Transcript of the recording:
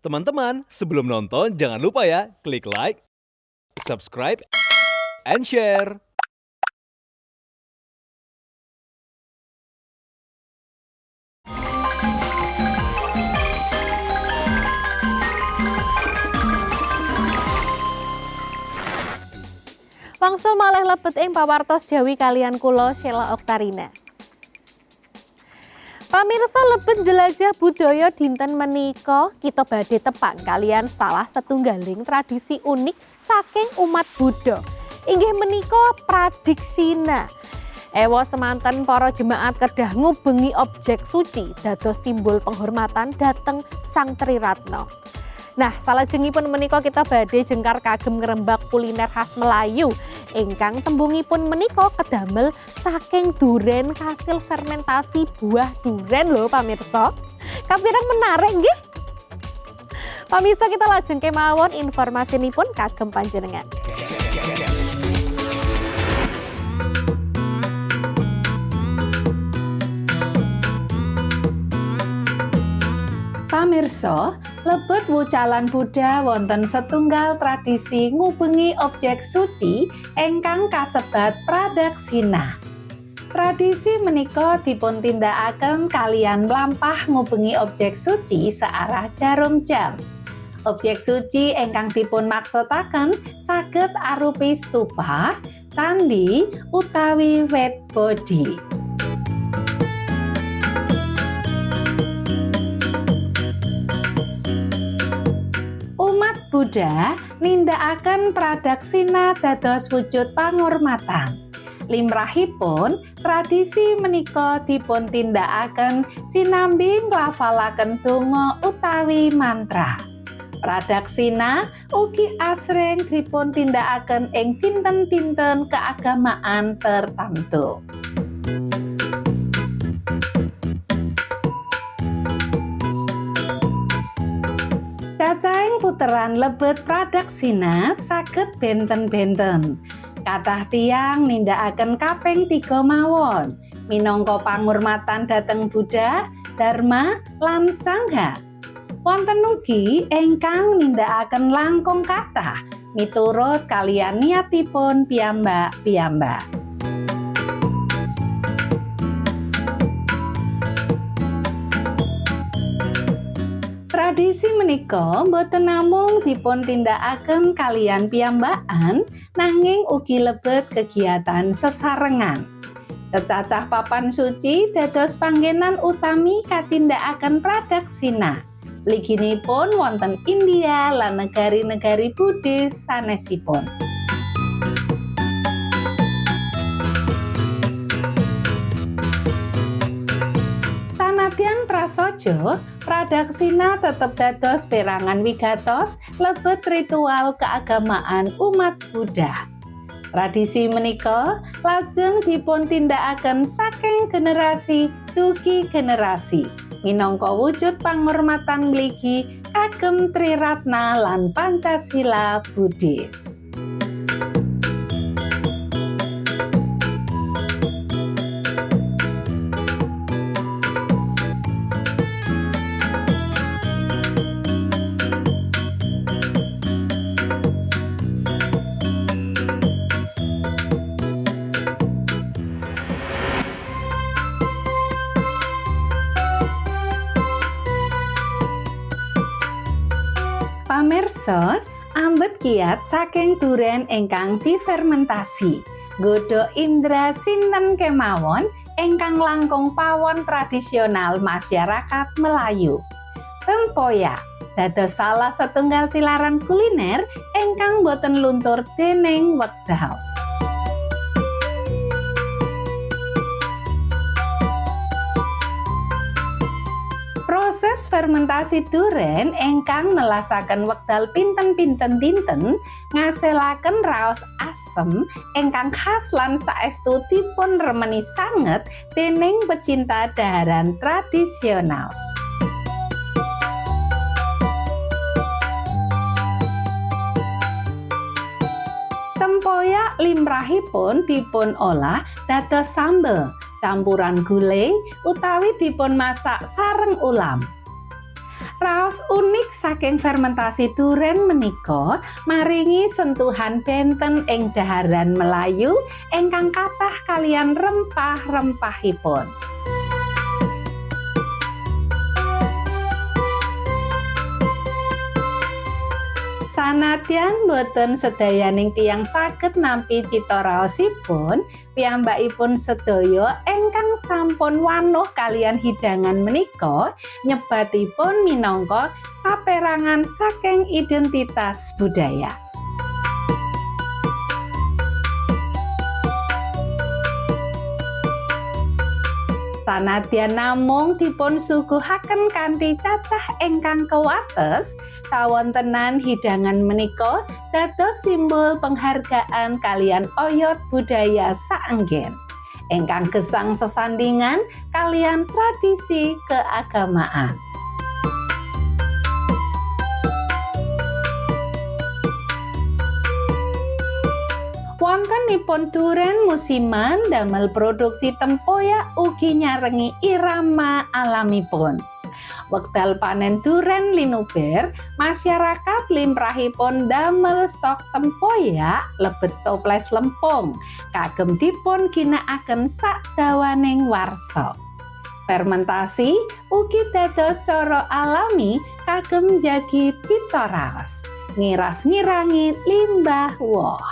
Teman-teman, sebelum nonton jangan lupa ya klik like, subscribe, and share. Wangsul malih lebet ing pawartos Jawi kalian kula Sheila Oktarina. Pamirsa lebet jelajah budaya dinten menika kita badhe tepan kalian salah setunggaling tradisi unik saking umat Buddha. Inggih menika pradiksina. Ewa semanten para jemaat kedah ngubengi objek suci dados simbol penghormatan dateng Sang Triratna. Nah, salajengipun menika kita badhe jengkar kagem ngrembak kuliner khas Melayu ingkang tembungipun menika kedamel saking duren kasil fermentasi buah duren lho pamirsa. Kapirang menarik nggih? Pamirsa kita lajeng kemawon informasinipun kagem panjenengan. Pamirsa, lebet wucalan Buddha wonten setunggal tradisi ngubengi objek suci ingkang kasebat pradaksina. Tradisi menika dipun tindakaken kalian mlampah ngubengi objek suci searah jarum jam. Objek suci ingkang dipun maksudaken saged arupi stupa, candi utawi wet body. Buddha nindakaken pradaksina dados wujud pangurmatan. Limrahipun tradisi menika dipun tindakaken sinambi nglafalaken donga utawi mantra. Pradaksina ugi asring dipun tindakaken ing dinten-dinten keagamaan tertentu. Cacahing puteran lebet pradaksina saged benten-benten. Kathah tiang nindakaken kaping tiga mawon minangka pangurmatan dhateng Buddha, Dharma, lan Sangha. Wonten ugi ingkang nindakaken langkung kathah miturut kalian niatipun piyambak-piyambak. Tradisi menika boten namung dipun tindakaken kalian piyambakan nanging ugi lebet kegiatan sesarengan. Secacah papan suci dados panggenan utami katindakaken pradaksina. Liginipun wonten India lan negari-negari Buddhis sanesipun. Sanadyan prasaja, pradaksina tetep dados perangan wigatos lebet ritual keagamaan umat Buddha. Tradisi menika lajeng dipun tindakaken saking generasi dugi generasi minangka wujud panghormatan mligi kagem Triratna lan Pancasila Buddhis. Pamirsa, ambet kiat saking duren ingkang difermentasi. Godho indra sinten kemawon ingkang langkung pawon tradisional masyarakat Melayu. Tempoyak dados salah setunggal tilaran kuliner ingkang boten luntur dening wekdal. Proses fermentasi duren ingkang nelasaken wekdal pinten-pinten dinten ngasilaken raos asem ingkang khas lan saestu dipun remeni sanget dening pecinta daharan tradisional. Tempoyak limrahipun dipun olah dados sambel campuran gulai utawi dipun masak sareng ulam. Raos unik saking fermentasi duren menika maringi sentuhan benten ing daharan Melayu ingkang kathah kalian rempah-rempahipun. Sanadyan boten sedayaning tiyang saged nampi cita raosipun, piyambakipun sedaya ingkang sampun wanuh kalian hidangan menika nyebatipun minangka saperangan saking identitas budaya. Sanadyan namung dipun suguhaken kanthi cacah ingkang kewates, kawontenan hidangan menika dados simbol penghargaan kalian oyot budaya saenggen ingkang gesang sesandingan kalian tradisi keagamaan. Wontenipun duren musiman damel produksi tempoyak ugi nyarengi irama alamipun. Wekdal panen duren linuber, masyarakat limrahipun damel stok tempoyak lebet toples lempung kagem dipun ginakaken sak dawaning warsa. Fermentasi ugi dados cara alami kagem jagi cita raos. Ngiras-ngirangi limbah woh.